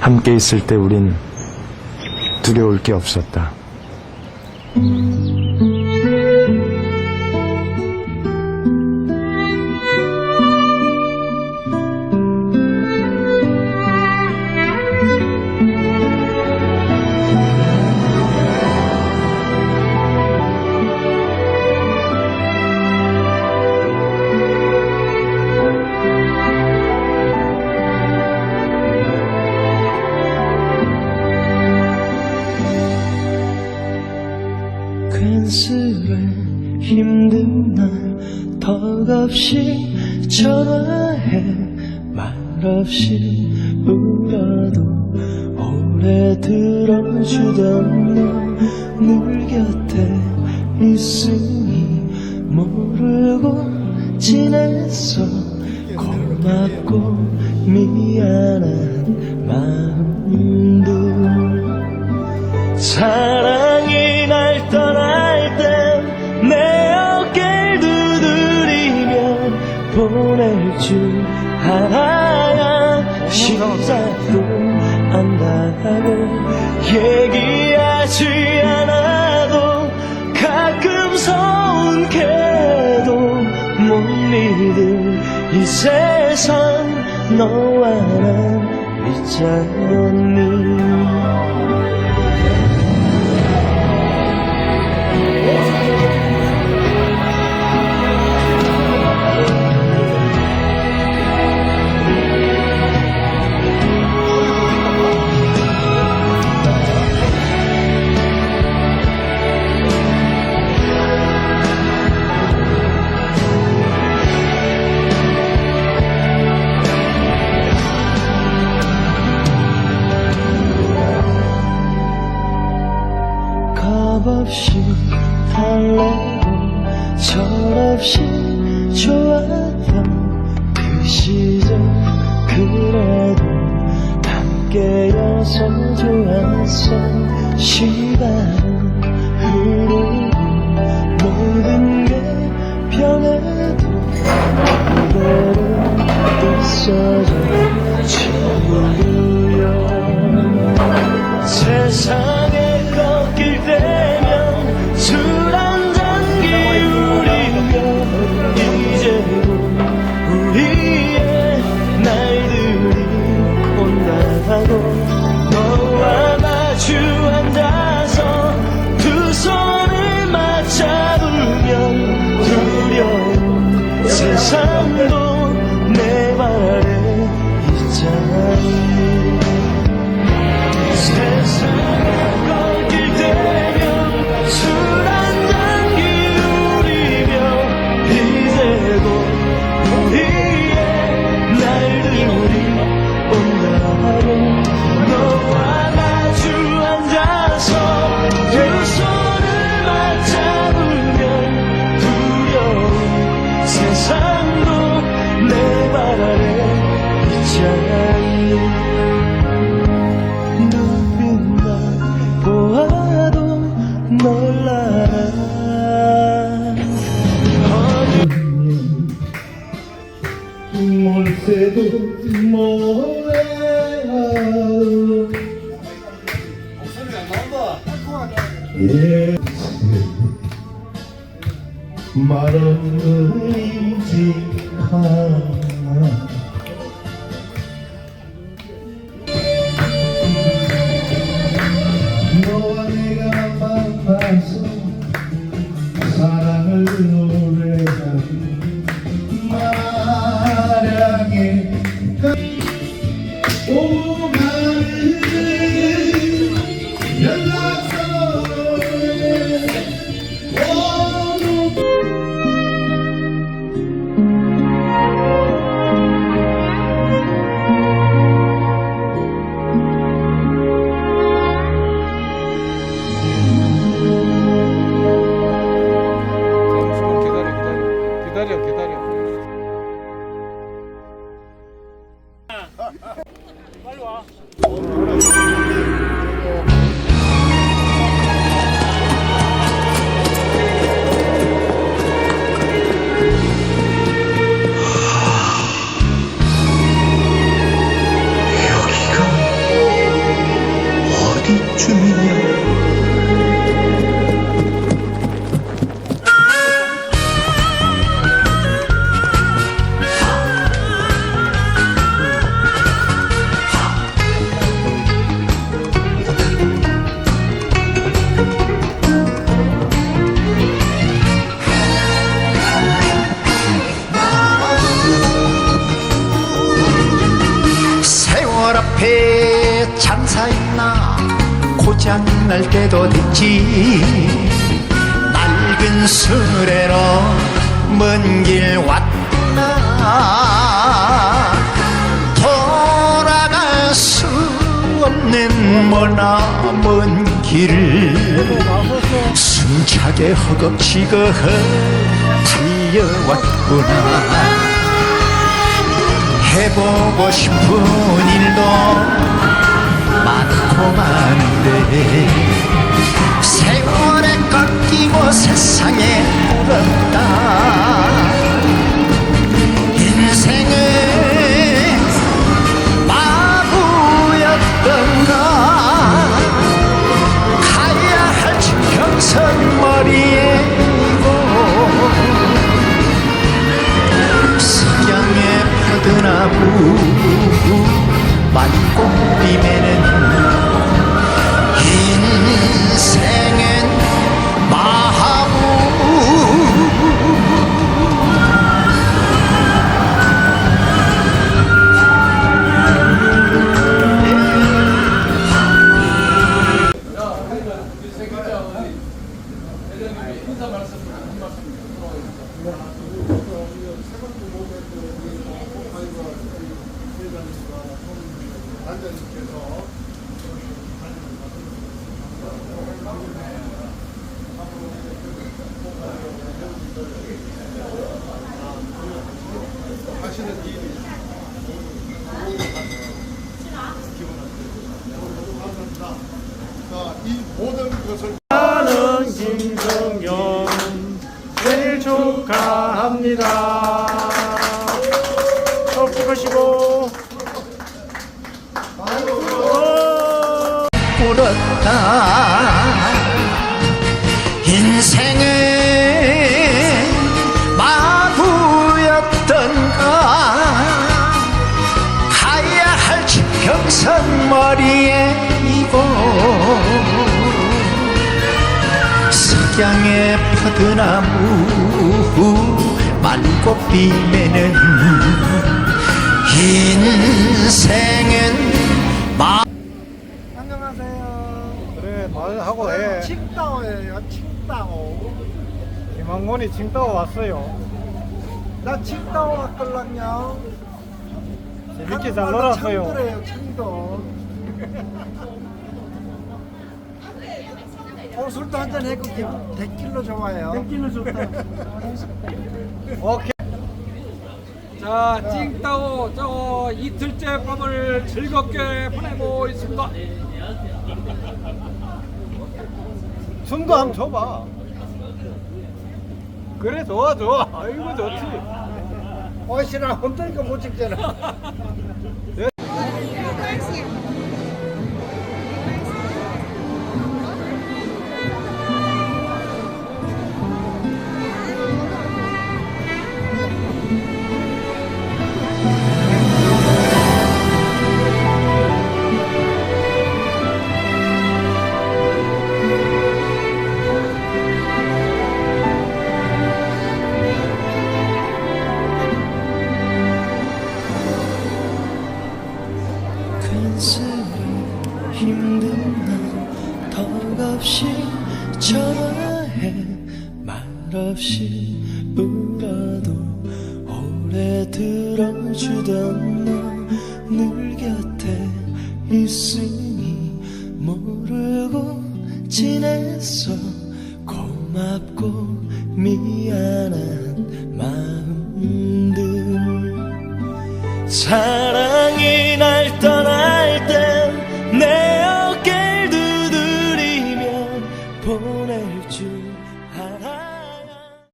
함께 있을 때 우린 두려울 게 없었다. 괜스레 힘든 날 덕없이 전화해 말 없이 울어도 오래 들어주던 너늘 곁에 있으니 모르고 지냈어. 고맙고 미안한 마음도 사랑이 보낼 줄 알아야 시작도 안다고 얘기하지 않아도 가끔 서운게도 못 믿을 이 세상 너와 난 있잖니 없이 좋았던 그 시절 그래도 함께여서 좋았어 시간 너 몰새도 뭐해 예. 말없는 인지하. 너와 내가 만나서 고장 날 때도 됐지. 낡은 수레로 먼 길 왔구나. 돌아갈 수 없는 머나먼 길을 숨차게 허겁지겁 달려왔구나. 해보고 싶은 일도 많고 많은데 세월에 꺾이고 세상에 물었다 축하합니다. 더 부으시고. 울었다. 인생은 마부였던가 가야 할 지평선 머리에 이고. 석양에 퍼드나무 만꽃 비 매는 인생은 마 그래 말하고 해. 칭따오예요, 칭따오. 김한곤이 칭따오 왔어요. 나 칭따오 왔걸랑요. 재밌게 잘 놀았어요. 창도래요, 창도. 오늘 술도 한잔 했고 기분 데킬로 좋아요. 데킬로 좋다. 오케이. 자, 찡따오 저 이틀째 밤을 즐겁게 보내고 있습니다. 춤도 한번 줘봐. 그래 좋아 좋아. 아이고 좋지. 어시나 혼자니까 못 찍잖아. 힘든 날 덕없이 전화해 말 없이 울어도 오래 들어주던 너 늘 곁에 있으니 모르고 지냈어. 고맙고 미안한 마음들. 사랑이 나